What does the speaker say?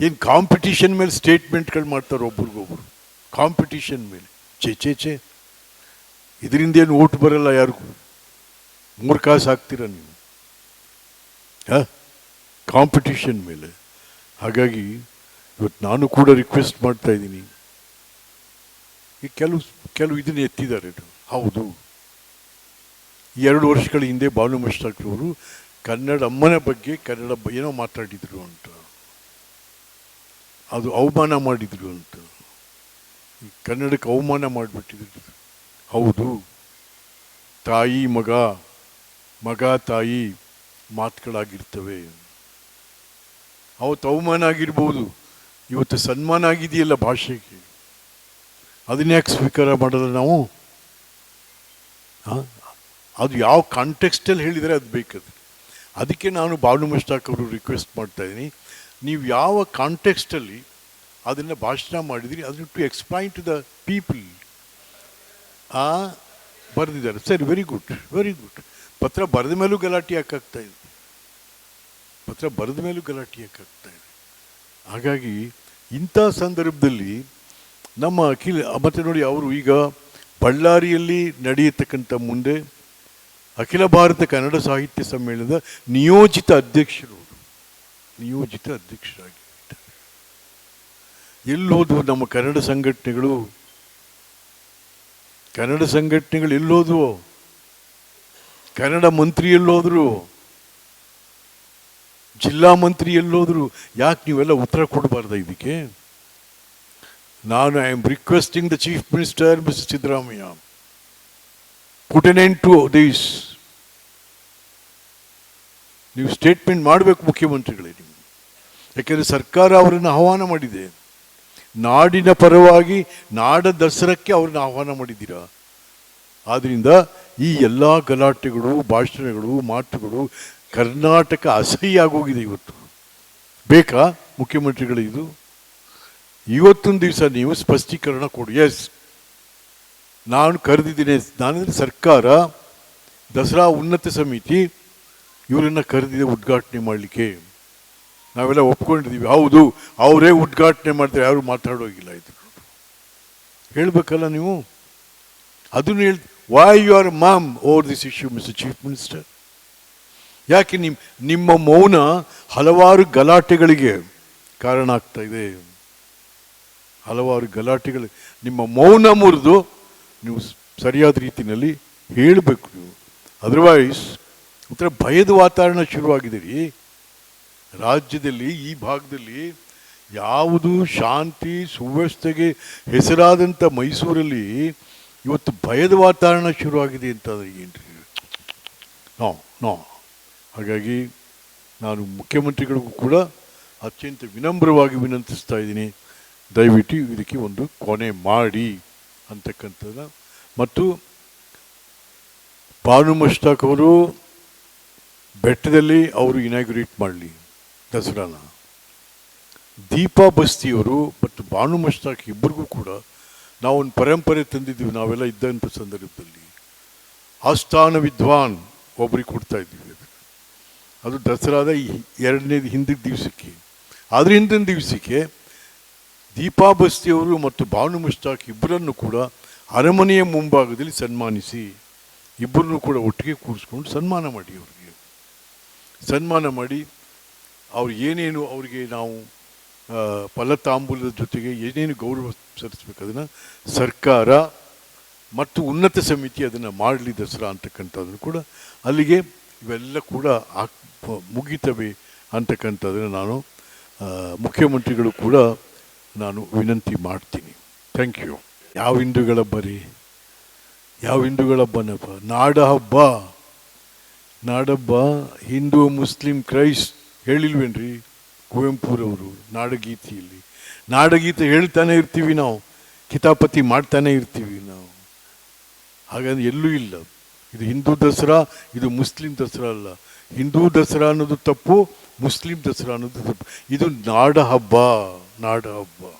ಏನು ಕಾಂಪಿಟಿಷನ್ ಮೇಲೆ ಸ್ಟೇಟ್ಮೆಂಟ್ಗಳು ಮಾಡ್ತಾರೆ ಒಬ್ರಿಗೊಬ್ರು? ಕಾಂಪಿಟಿಷನ್ ಮೇಲೆ. ಚೇ ಚೇ ಚೇ ಇದರಿಂದ ಏನು ಓಟ್ ಬರಲ್ಲ ಯಾರಿಗೂ? ಮೂರು ಕಾಸು ಹಾಕ್ತೀರ ನೀವು? ಹಾಂ? ಕಾಂಪಿಟಿಷನ್ ಮೇಲೆ. ಹಾಗಾಗಿ ಇವತ್ತು ನಾನು ಕೂಡ ರಿಕ್ವೆಸ್ಟ್ ಮಾಡ್ತಾ ಇದ್ದೀನಿ. ಈ ಕೆಲವು ಕೆಲವು ಇದನ್ನ ಎತ್ತಿದ್ದಾರೆ. ಹೌದು. ಎರಡು ವರ್ಷಗಳ ಹಿಂದೆ ಬಾನು ಕನ್ನಡ ಅಮ್ಮನ ಬಗ್ಗೆ ಕನ್ನಡ ಏನೋ ಮಾತಾಡಿದರು ಅಂತ. ಅದು ಅವಮಾನ ಮಾಡಿದ್ರು ಅಂತ. ಕನ್ನಡಕ್ಕೆ ಅವಮಾನ ಮಾಡಿಬಿಟ್ಟಿದ್ರು. ಹೌದು. ತಾಯಿ, ಮಗ ಮಗ, ತಾಯಿ ಮಾತುಗಳಾಗಿರ್ತವೆ. ಅವತ್ತು ಅವಮಾನ ಆಗಿರ್ಬೋದು. ಇವತ್ತು ಸನ್ಮಾನ ಆಗಿದೆಯಲ್ಲ ಭಾಷೆಗೆ. ಅದನ್ನ ಯಾಕೆ ಸ್ವೀಕಾರ ಮಾಡಲ್ಲ ನಾವು? ಹಾಂ? ಅದು ಯಾವ ಕಾಂಟೆಕ್ಸ್ಟಲ್ಲಿ ಹೇಳಿದರೆ ಅದು ಬೇಕದು. ಅದಕ್ಕೆ ನಾನು ಬಾಲು ಮುಷ್ಟಾಕ್ ಅವರು ರಿಕ್ವೆಸ್ಟ್ ಮಾಡ್ತಾ ಇದ್ದೀನಿ. ನೀವು ಯಾವ ಕಾಂಟೆಕ್ಸ್ಟಲ್ಲಿ ಅದನ್ನು ಭಾಷಣ ಮಾಡಿದಿರಿ, ಅದನ್ನು to explain to the people ಆ, ಬರೆದಿದ್ದಾರೆ. ಸರಿ ವೆರಿ ಗುಡ್ ವೆರಿ ಗುಡ್ ಪತ್ರ ಬರೆದ ಮೇಲೂ ಗಲಾಟೆ ಯಾಕಾಗ್ತಾ ಇದೆ? ಪತ್ರ ಬರೆದ ಮೇಲೂ ಗಲಾಟೆ ಯಾಕಾಗ್ತಾ ಇದೆ? ಹಾಗಾಗಿ ಇಂಥ ಸಂದರ್ಭದಲ್ಲಿ ನಮ್ಮ ಅಖಿಲ, ಮತ್ತೆ ನೋಡಿ ಅವರು ಈಗ ಬಳ್ಳಾರಿಯಲ್ಲಿ ನಡೆಯತಕ್ಕಂಥ ಮುಂದೆ ಅಖಿಲ ಭಾರತ ಕನ್ನಡ ಸಾಹಿತ್ಯ ಸಮ್ಮೇಳನದ ನಿಯೋಜಿತ ಅಧ್ಯಕ್ಷರು. ನಿಯೋಜಿತ ಅಧ್ಯಕ್ಷರಾಗಿದ್ದಾರೆ. ಎಲ್ಲೋದು ನಮ್ಮ ಕನ್ನಡ ಸಂಘಟನೆಗಳು ಕನ್ನಡ ಸಂಘಟನೆಗಳು ಎಲ್ಲೋದು, ಕನ್ನಡ ಮಂತ್ರಿ ಎಲ್ಲೋದ್ರು, ಜಿಲ್ಲಾ ಮಂತ್ರಿ ಎಲ್ಲೋದ್ರು, ಯಾಕೆ ನೀವೆಲ್ಲ ಉತ್ತರ ಕೊಡಬಾರ್ದ ಇದಕ್ಕೆ? ನಾನು I am requesting the chief minister miss Siddaramaiah put an end to this ನೀವು ಸ್ಟೇಟ್ಮೆಂಟ್ ಮಾಡಬೇಕು ಮುಖ್ಯಮಂತ್ರಿಗಳೇ ನೀವು. ಯಾಕೆಂದರೆ ಸರ್ಕಾರ ಅವರನ್ನು ಆಹ್ವಾನ ಮಾಡಿದೆ. ನಾಡಿನ ಪರವಾಗಿ ನಾಡ ದಸರಕ್ಕೆ ಅವ್ರನ್ನ ಆಹ್ವಾನ ಮಾಡಿದ್ದೀರಾ? ಆದ್ದರಿಂದ ಈ ಎಲ್ಲ ಗಲಾಟೆಗಳು, ಭಾಷಣಗಳು, ಮಾತುಗಳು ಕರ್ನಾಟಕ ಅಸಹ್ಯ ಆಗೋಗಿದೆ ಇವತ್ತು. ಬೇಕಾ ಮುಖ್ಯಮಂತ್ರಿಗಳು ಇದು? ಇವತ್ತೊಂದು ದಿವಸ ನೀವು ಸ್ಪಷ್ಟೀಕರಣ ಕೊಡಿ. ಎಸ್ ನಾನು ಕರೆದಿದ್ದೀನಿ. ನಾನಂದರೆ ಸರ್ಕಾರ ದಸರಾ ಉನ್ನತ ಸಮಿತಿ ಇವರನ್ನ ಕರೆದಿದೆ ಉದ್ಘಾಟನೆ ಮಾಡಲಿಕ್ಕೆ. ನಾವೆಲ್ಲ ಒಪ್ಕೊಂಡಿದ್ದೀವಿ ಹೌದು, ಅವರೇ ಉದ್ಘಾಟನೆ ಮಾಡ್ತಾರೆ. ಯಾರು ಮಾತಾಡೋಗಿಲ್ಲ ಇದ್ರು ಹೇಳಬೇಕಲ್ಲ ನೀವು? ಅದನ್ನು ಹೇಳ್ why you are mum over this issue mister chief minister ಯಾಕೆ ನಿಮ್ಮ ನಿಮ್ಮ ಮೌನ ಹಲವಾರು ಗಲಾಟೆಗಳಿಗೆ ಕಾರಣ ಆಗ್ತಾ ಇದೆ? ಹಲವಾರು ಗಲಾಟೆಗಳು, ನಿಮ್ಮ ಮೌನ ಮುರಿದು ನೀವು ಸರಿಯಾದ ರೀತಿಯಲ್ಲಿ ಹೇಳಬೇಕು ನೀವು. ಅದರ್ವೈಸ್ ಒಂಥರ ಭಯದ ವಾತಾವರಣ ಶುರುವಾಗಿದೆ ರೀ ರಾಜ್ಯದಲ್ಲಿ, ಈ ಭಾಗದಲ್ಲಿ ಯಾವುದು ಶಾಂತಿ, ಸುವ್ಯವಸ್ಥೆಗೆ ಹೆಸರಾದಂಥ ಮೈಸೂರಲ್ಲಿ ಇವತ್ತು ಭಯದ ವಾತಾವರಣ ಶುರುವಾಗಿದೆ ಅಂತ ಏನು ನೋ ನೋ. ಹಾಗಾಗಿ ನಾನು ಮುಖ್ಯಮಂತ್ರಿಗಳಿಗೂ ಕೂಡ ಅತ್ಯಂತ ವಿನಮ್ರವಾಗಿ ವಿನಂತಿಸ್ತಾ ಇದ್ದೀನಿ. ದಯವಿಟ್ಟು ಇದಕ್ಕೆ ಒಂದು ಕೊನೆ ಮಾಡಿ ಅಂತಕ್ಕಂಥದ್ದು ಮತ್ತು ಭಾನು ಮುಷ್ತಾಕ್ ಅವರು ಬೆಟ್ಟದಲ್ಲಿ ಅವರು ಇನಾಗ್ರೇಟ್ ಮಾಡಲಿ ದಸರಾನ. ದೀಪಾ ಬಸ್ತಿಯವರು ಮತ್ತು ಬಾನು ಮಸ್ತಾಕ್ ಇಬ್ಬರಿಗೂ ಕೂಡ ನಾವೊಂದು ಪರಂಪರೆ ತಂದಿದ್ದೀವಿ, ನಾವೆಲ್ಲ ಇದ್ದಂಥ ಸಂದರ್ಭದಲ್ಲಿ. ಆಸ್ಥಾನ ವಿದ್ವಾನ್ ಒಬ್ಬರಿಗೆ ಕೊಡ್ತಾ ಇದ್ದೀವಿ ಅದು. ದಸರಾದ ಎರಡನೇ ಹಿಂದಿನ ದಿವಸಕ್ಕೆ. ಆದರೆ ಹಿಂದಿನ ದಿವಸಕ್ಕೆ ದೀಪಾ ಬಸ್ತಿಯವರು ಮತ್ತು ಭಾನು ಮುಸ್ತಾಕ್ ಇಬ್ಬರನ್ನು ಕೂಡ ಅರಮನೆಯ ಮುಂಭಾಗದಲ್ಲಿ ಸನ್ಮಾನಿಸಿ ಇಬ್ಬರನ್ನು ಕೂಡ ಒಟ್ಟಿಗೆ ಕೂರಿಸ್ಕೊಂಡು ಸನ್ಮಾನ ಮಾಡಿ ಅವರಿಗೆ. ಸನ್ಮಾನ ಮಾಡಿ ಅವ್ರು ಏನೇನು ಅವರಿಗೆ ನಾವು ಫಲತಾಂಬೂಲದ ಜೊತೆಗೆ ಏನೇನು ಗೌರವ ಸಲ್ಲಿಸ್ಬೇಕು ಅದನ್ನು ಸರ್ಕಾರ ಮತ್ತು ಉನ್ನತ ಸಮಿತಿ ಅದನ್ನು ಮಾಡಲಿ ದಸರಾ ಅಂತಕ್ಕಂಥದ್ದನ್ನು ಕೂಡ ಅಲ್ಲಿಗೆ ಇವೆಲ್ಲ ಕೂಡ ಮುಗಿತವೆ ಅಂತಕ್ಕಂಥದ್ದನ್ನು ನಾನು ಮುಖ್ಯಮಂತ್ರಿಗಳು ಕೂಡ ನಾನು ವಿನಂತಿ ಮಾಡ್ತೀನಿ. ಥ್ಯಾಂಕ್ ಯು ಯಾವ ಹಿಂದೂಗಳ ಬರೀ? ಯಾವ ಹಿಂದೂಗಳ ಹಬ್ಬನಪ್ಪ ನಾಡ ಹಬ್ಬ. ನಾಡಹಬ್ಬ ಹಿಂದೂ, ಮುಸ್ಲಿಂ ಕ್ರೈಸ್ಟ್ ಹೇಳಿಲ್ವೇನ್ರಿ? ಕುವೆಂಪುರವರು ನಾಡಗೀತೆಯಲ್ಲಿ. ನಾಡಗೀತೆ ಹೇಳ್ತಾನೆ ಇರ್ತೀವಿ ನಾವು, ಕಿತಾಪತಿ ಮಾಡ್ತಾನೆ ಇರ್ತೀವಿ ನಾವು. ಹಾಗಾಗಿ ಎಲ್ಲೂ ಇಲ್ಲ. ಇದು ಹಿಂದೂ ದಸರಾ, ಇದು ಮುಸ್ಲಿಂ ದಸರಾ ಅಲ್ಲ. ಹಿಂದೂ ದಸರಾ ಅನ್ನೋದು ತಪ್ಪು, ಮುಸ್ಲಿಂ ದಸರಾ ಅನ್ನೋದು ತಪ್ಪು. ಇದು ನಾಡ ಹಬ್ಬ ನಾಡ ಹಬ್ಬ